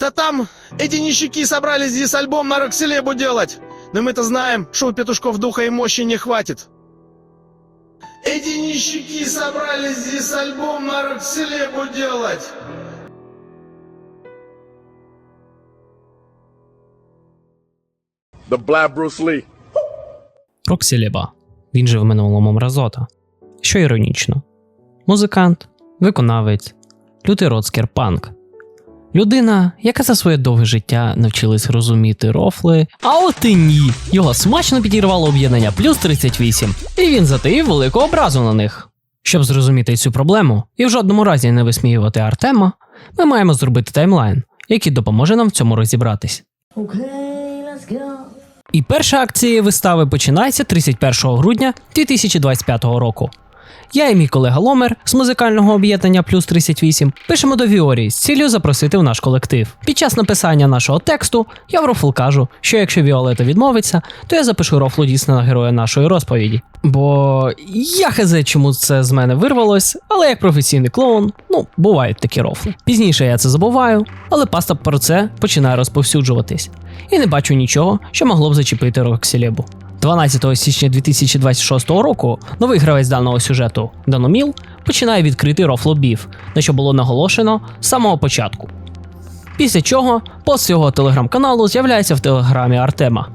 Да там эти нищики собрались здесь альбом на Рокселебу делать. Но мы-то знаем, что у петушков духа и мощи не хватит. Эти нищики собрались здесь альбом на Рокселебу делать. The Black Bruce Lee. Роксі Леба. Він же в минулому мразота. Що іронічно. Музикант, виконавець, лютий роцкер панк. Людина, яка за своє довге життя навчилась розуміти рофли, а от і ні. Його смачно підірвало об'єднання плюс 38, і він затаїв велику образу на них. Щоб зрозуміти цю проблему і в жодному разі не висміювати Артема, ми маємо зробити таймлайн, який допоможе нам в цьому розібратись. Okay, let's go. І перша акція вистави починається 31 грудня 2025 року. Я і мій колега Ломер з музикального об'єднання плюс 38 пишемо до Віорі з цілею запросити в наш колектив. Під час написання нашого тексту я в рофл кажу, що якщо Віолета відмовиться, то я запишу рофлу дійсно на героя нашої розповіді. Бо я хз, чому це з мене вирвалось, але як професійний клоун, ну, бувають такі рофли. Пізніше я це забуваю, але паста про це починає розповсюджуватись. І не бачу нічого, що могло б зачепити Роксілебу. 12 січня 2026 року новий гравець даного сюжету Даноміл починає відкритий рофлобів, на що було наголошено з самого початку. Після чого пост його телеграм-каналу з'являється в телеграмі Артема.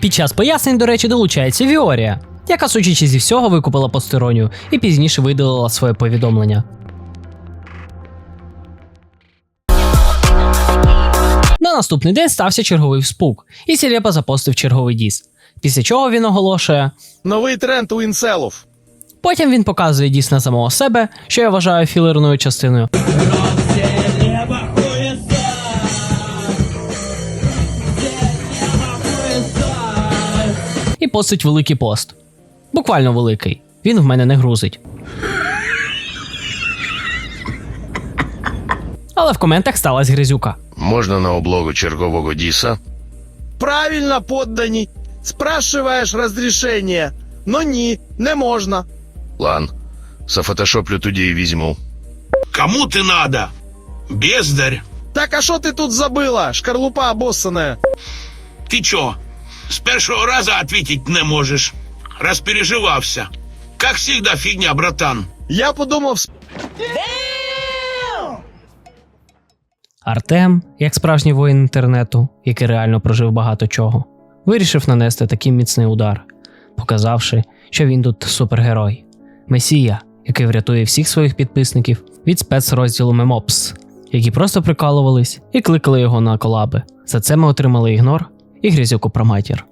Під час пояснень, до речі, долучається Віорія, яка, судячи зі всього, викупила постеронію і пізніше видалила своє повідомлення. На наступний день стався черговий вспук, і Сілепа запостив черговий діс. Після чого він оголошує. Новий тренд у інселов. Потім він показує діс на самого себе, що я вважаю філерною частиною. І постить великий пост. Буквально великий. Він в мене не грузить. Але в коментах сталася гризюка. Можна на облогу чергового діса? Правильно, поддані. Спрашиваєш розрішення. Но ні, не можна. Лан, зафотошоплю тоді і візьму. Кому ты надо? Бездарь. Так а що ти тут забыла, шкарлупа обоссаная? Ты чё, с первого раза ответить не можешь? Распереживался. Как всегда фигня, братан. Я подумав, с- Артем, як справжній воїн інтернету, який реально прожив багато чого, вирішив нанести такий міцний удар, показавши, що він тут супергерой, месія, який врятує всіх своїх підписників від спецрозділу Мемопс, які просто прикалувались і кликали його на колаби. За це ми отримали ігнор і грізюку про матір.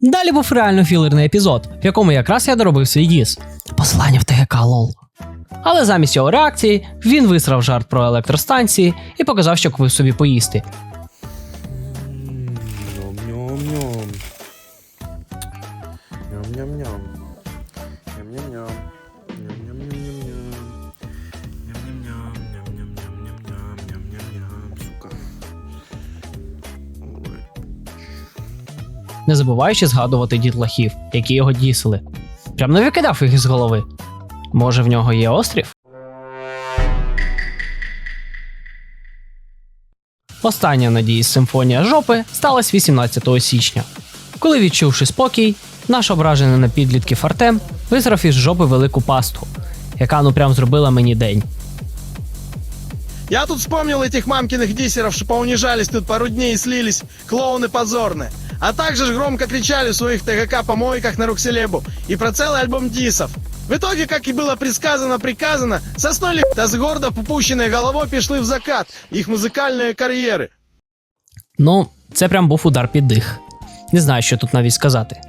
Далі був реально філерний епізод, в якому якраз я доробив свій діс. Послання в ТГК лол. Але замість його реакції він висрав жарт про електростанції і показав, що купив собі поїсти. Не забуваючи згадувати дітлахів, які його дісили. Прям не викидав їх із голови. Може, в нього є острів? Остання надія з симфонія жопи сталася 18 січня. Коли, відчувши спокій, наш ображений на підлітків Артем висрав із жопи велику пасту, яка ну прям зробила мені день. Я тут вспомнил этих мамкиных диссеров, что поунижались тут пару дней и слились, клоуны позорные. А также ж громко кричали в своих ТГК-помойках на Рукселебу и про целый альбом дисов. В итоге, как и было предсказано, приказано, соснули та с гордо попущенной головой пішли в закат их музыкальные карьеры. Ну, це прям був удар під дих. Не знаю, що тут навіть сказати.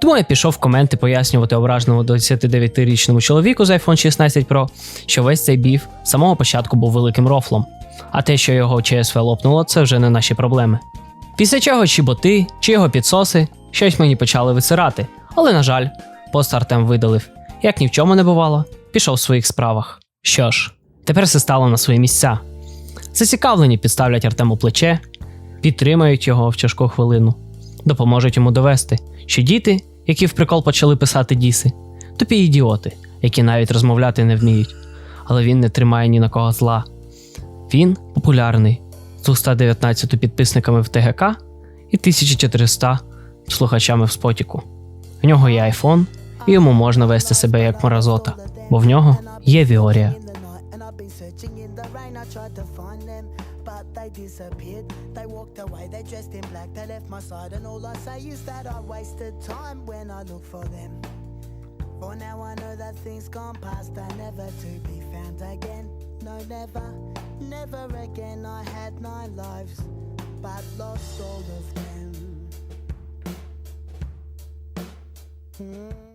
Тому я пішов в коменти пояснювати ображеному 29-річному чоловіку з iPhone 16 Pro, що весь цей біф з самого початку був великим рофлом. А те, що його ЧСВ лопнуло, це вже не наші проблеми. Після чого чи боти, чи його підсоси щось мені почали висирати. Але, на жаль, пост Артем видалив. Як ні в чому не бувало, пішов в своїх справах. Що ж, тепер все стало на свої місця. Зацікавлені підставлять Артему плече, підтримають його в тяжку хвилину, допоможуть йому довести, що діти, які в прикол почали писати діси, тупі ідіоти, які навіть розмовляти не вміють. Але він не тримає ні на кого зла. Він популярний з 219 підписниками в ТГК і 1400 слухачами в спотіку. В нього є айфон, і йому можна вести себе як мразота, бо в нього є Віорія. Disappeared. They walked away, they dressed in black, they left my side, and all I say is that I wasted time when I look for them. For now I know that things gone past are never to be found again. No, never, never again. I had nine lives, but lost all of them. Hmm.